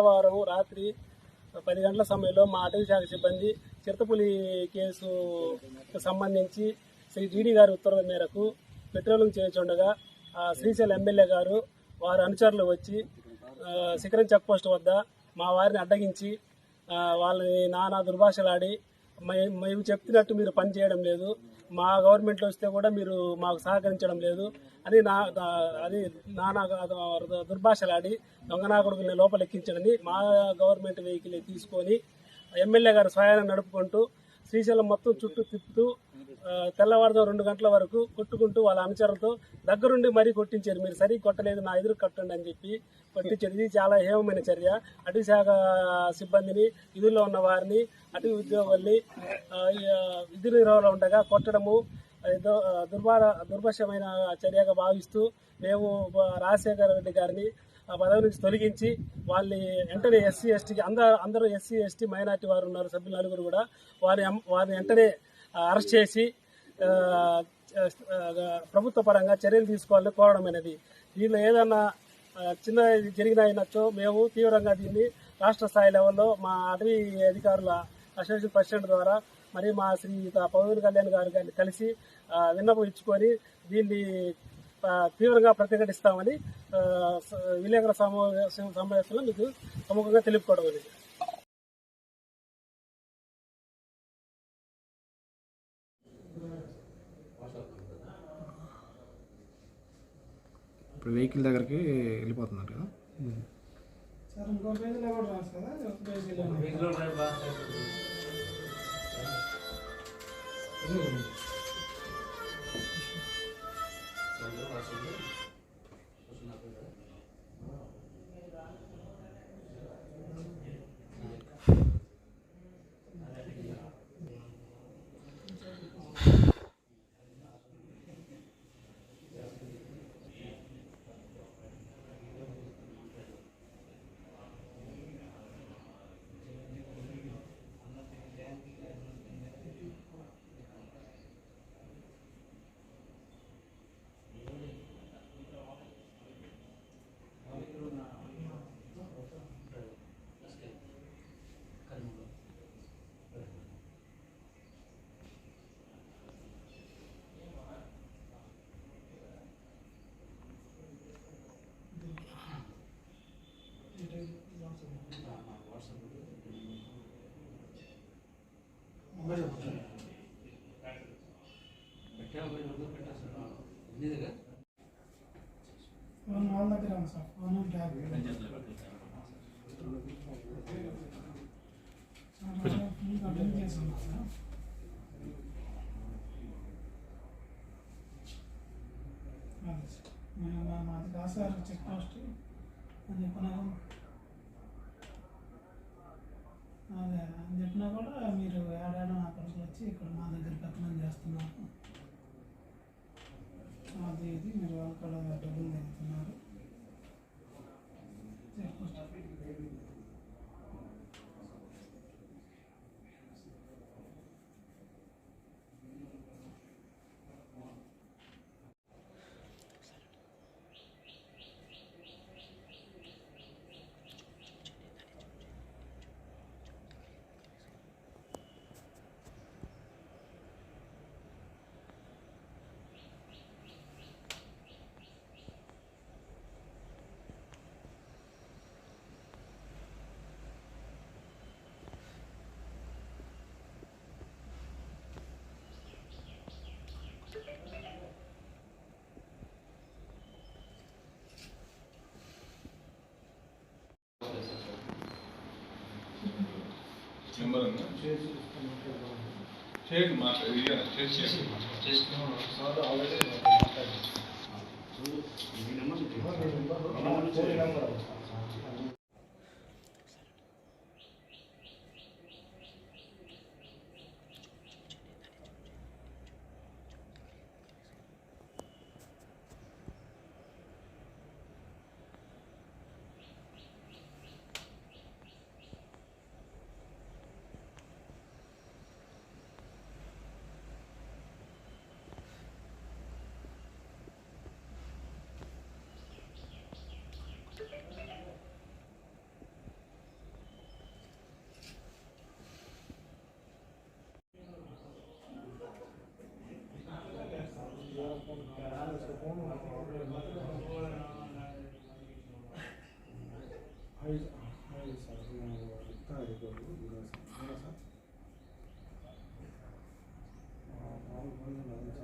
బుధవారం రాత్రి పది గంటల సమయంలో మా అటవీ శాఖ సిబ్బంది చిరతపులి కేసుకు సంబంధించి శ్రీ జీడీ గారి ఉత్తర్వుల మేరకు పెట్రోలింగ్ చేయించుండగా శ్రీశైల శ్రీశైలం ఎమ్మెల్యే గారు వారి అనుచరులు వచ్చి శిఖరం చెక్ పోస్ట్ వద్ద మా వారిని అడ్డగించి వాళ్ళని నానా దుర్భాషలాడి మేము చెప్తున్నట్టు మీరు పని చేయడం లేదు. మా గవర్నమెంట్లో వస్తే కూడా మీరు మాకు సహకరించడం లేదు అని నా అది నానా దుర్భాషలాడి దుర్భాషలాడి దొంగనా లోపల లోపలెక్కించడని మా గవర్నమెంట్ వెహికల్ తీసుకొని ఎమ్మెల్యే గారు స్వయాన్ని నడుపుకుంటూ శ్రీశైలం మొత్తం చుట్టూ తిప్పుతూ ఆ, రెండు గంటల వరకు కొట్టుకుంటూ వాళ్ళ అనుచరులతో దగ్గరుండి మరీ కొట్టించారు. మీరు సరిగ్గా కొట్టలేదు నా ఎదురు కట్టండి అని చెప్పి కొట్టించారు. ఇది చాలా హేమమైన చర్య. అటవీ శాఖ సిబ్బందిని విధుల్లో ఉన్న వారిని అటవీ ఉద్యోగుల్ని ఆ, విధి నిర్వహణలో ఉండగా కొట్టడము ఏదో దుర్భార దుర్భషమైన చర్యగా భావిస్తూ మేము రాజశేఖర రెడ్డి గారిని ఆ పదవి నుంచి తొలగించి వాళ్ళని వెంటనే ఎస్సీ ఎస్టీకి అందరూ అందరూ ఎస్సీ ఎస్టీ మైనార్టీ వారు ఉన్నారు సభ్యులు నలుగురు కూడా. వారి వారిని వెంటనే అరెస్ట్ చేసి ప్రభుత్వ పరంగా చర్యలు తీసుకోవాలని కోరడం అనేది. దీనిలో ఏదన్నా చిన్న ఇది మేము తీవ్రంగా దీన్ని రాష్ట్ర స్థాయి లెవెల్లో మా అటవీ అధికారుల అసోసియేషన్ ప్రెసిడెంట్ ద్వారా మరి మా శ్రీ పవన్ కళ్యాణ్ గారు గారిని కలిసి విన్నపం ఇచ్చుకొని దీన్ని తీవ్రంగా ప్రతిఘటిస్తామని విలేకరుల సమావేశం సమావేశంలో మీకు ప్రముఖంగా తెలుపుకోవడం అనేది. ఇప్పుడు వెహికల్ దగ్గరికి వెళ్ళిపోతున్నారు కదా. సార్ ఫోన్ వాళ్ళ దగ్గర ఉంది సార్. ఫోన్ ట్యాబ్ కంటిన్యూ చేసాం సార్. అదే సార్. మాది కాదు సార్ చెక్ పోస్ట్. అని చెప్పినా అదే అని చెప్పినా కూడా మీరు ఏడాడో అక్కడికి వచ్చి ఇక్కడ మా దగ్గర పెత్తనం చేస్తున్నారు. అది ఇది మీరు అక్కడ డబ్బులు తెగుతున్నారు నెంబర్ ఉందా? చేయండి మాట్లాడి చేసి 사구나타 이거 이나사 이나사 아 마음 보는 남자